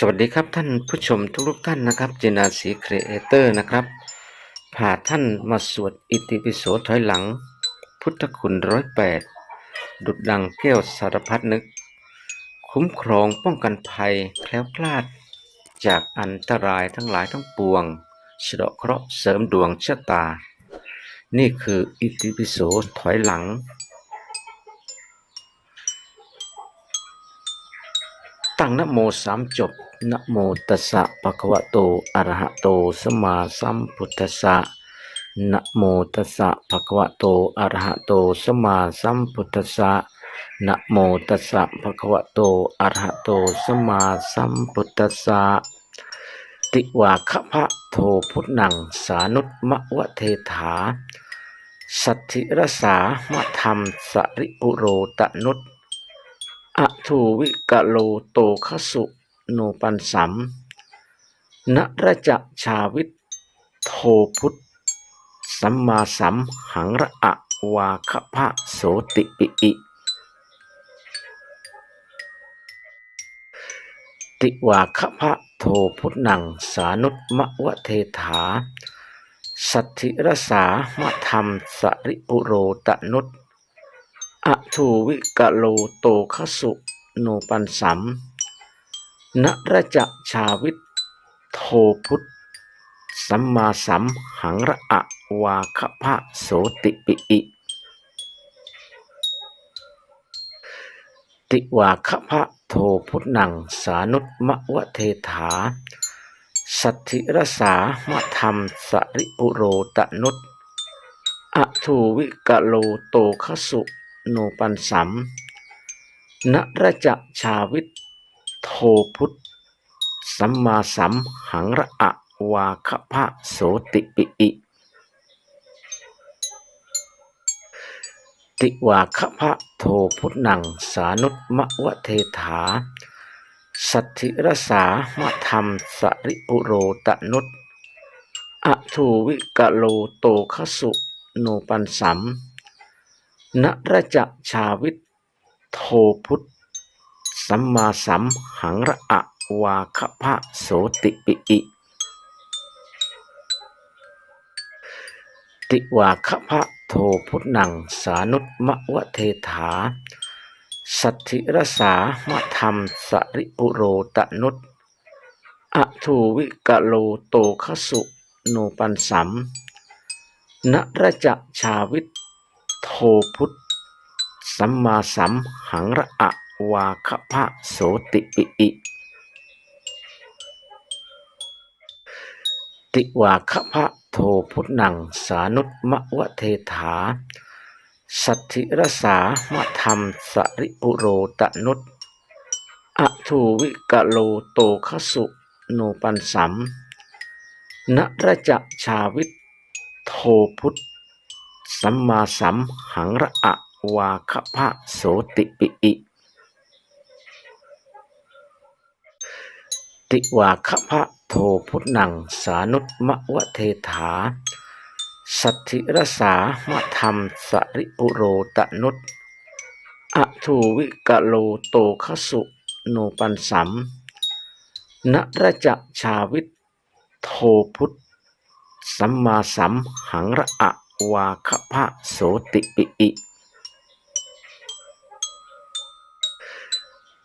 สวัสดีครับท่านผู้ชมทุกท่านนะครับเจนาสีครีเอเตอร์นะครับพาท่านมาสวดอิติปิโสถอยหลัง พุทธคุณร้อยแปดดุดดังแก้วสารพัดนึก คุ้มครองป้องกันภัยแคล้วคลาด จากอันตรายทั้งหลายทั้งปวงสะเดาะเคราะห์เสริมดวงชะตา นี่คืออิติปิโสถอยหลัง ตั้งนโมสามจบนะโมตัสสะภะคะวะโตอะระหะโตสัมมาสัมพุทธัสสะนะโมตัสสะภะคะวะโตอะระหะโตสัมมาสัมพุทธัสสะนะโมตัสสะภะคะวะโตอะระหะโตสัมมาสัมพุทธัสสะติวาคะพะโทพุทนังสานุตมะวะเทถา สัทธิรสามะธรรมสริปุโรตนุต อทูวิกะโลโตคสุโนปันสัมนระจะชาวิทโทพุทธสัมมาสัมหังระอะวาคะพะโสติปิอิ ติวาคะพะโทพุทนังสานุตมะวะเทถา สัทธิรสามะธรรมสริปุโรตนุต อทูวิกะโลโตคสุโนปันสัมนระจะชาวิทโทพุทธสัมมาสัมหังระอะวาคะพะโสติปิอิติวาคะพะโทพุทนังสานุตมะวะเทถา สัทธิรสามะธรรมสริปุโรตนุตอทูวิกะโลโตคสุ โนปันสัมนระจะชาวิทโทพุทธสัมมาสัมหังระอะวาคะพะโสติปิอิติวาคะพะโทพุทนังสานุตมะวะเทถา สัทธิรสามะธรรมสริปุโรตนุตอทูวิกะโลโตคสุโนปันสัม นระจะชาวิทโทพุทธสัมมาสัมหังระอะวาคะพะโสติปิอิติวาคะพะโทพุทนังสานุตมะวะเทถา สัทธิรสามะธรรมสริปุโรตนุตอะทูวิกะโลโตคสุโนปันสัมนระจะชาวิท โทพุทธสัมมาสัมหังระอะวาคพะโสติปิอิติวาคพะโทพุทนังสานุตมะวะเทถา สัทธิรสามะธรรมสริปุโรตนุตอทูวิกะโลโตคสุโนปันสัมนรจะชาวิทโทพุทธ สัมมาสัมหังระอะวาคพะโสติปิอิติวาคพะโทพุทนังสานุตมะวะเทถา สัทธิรสามะธรรมสริปุโรตนุตอะทูวิกะโลโตคสุโนปันสัมนระจะชาวิทโทพุทธสัมมาสัมหังระอะ วาคพะโสติปิอิ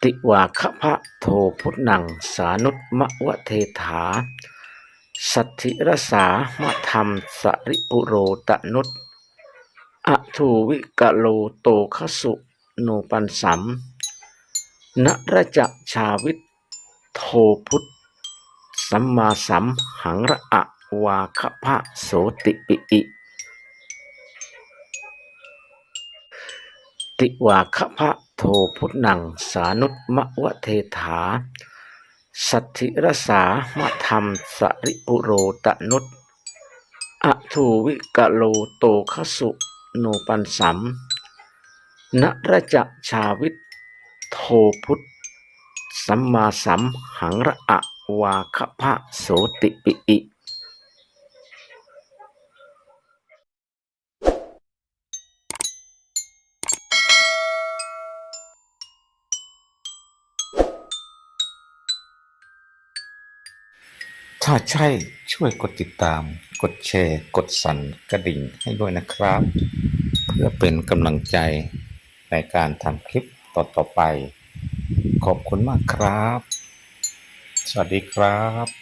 ติวาคพะโทพุทนังสานุตมะวะเทถา สัทธิรสามะธรรมสริปุโรตนุตอทูวิกะโลโตคสุโนปันสัมนระจะชาวิทโทพุทธสัมมาสัมหังระอะวาคพะโสติปิอิ ติวาคะพะโทพุทนังสานุตมะวะเทถา สัทธิรสามะธรรมสริปุโรตนุตอทูวิกะโลโตคสุโนปันสัมนระจะชาวิทโทพุทธสัมมาสัมหังระอะวาคะพะโสติปิอิ ถ้าใช่ช่วยกดติดตาม กดแชร์ กดสั่นกระดิ่งให้ด้วยนะครับ เพื่อเป็นกำลังใจในการทำคลิปต่อๆไป ขอบคุณมากครับ สวัสดีครับ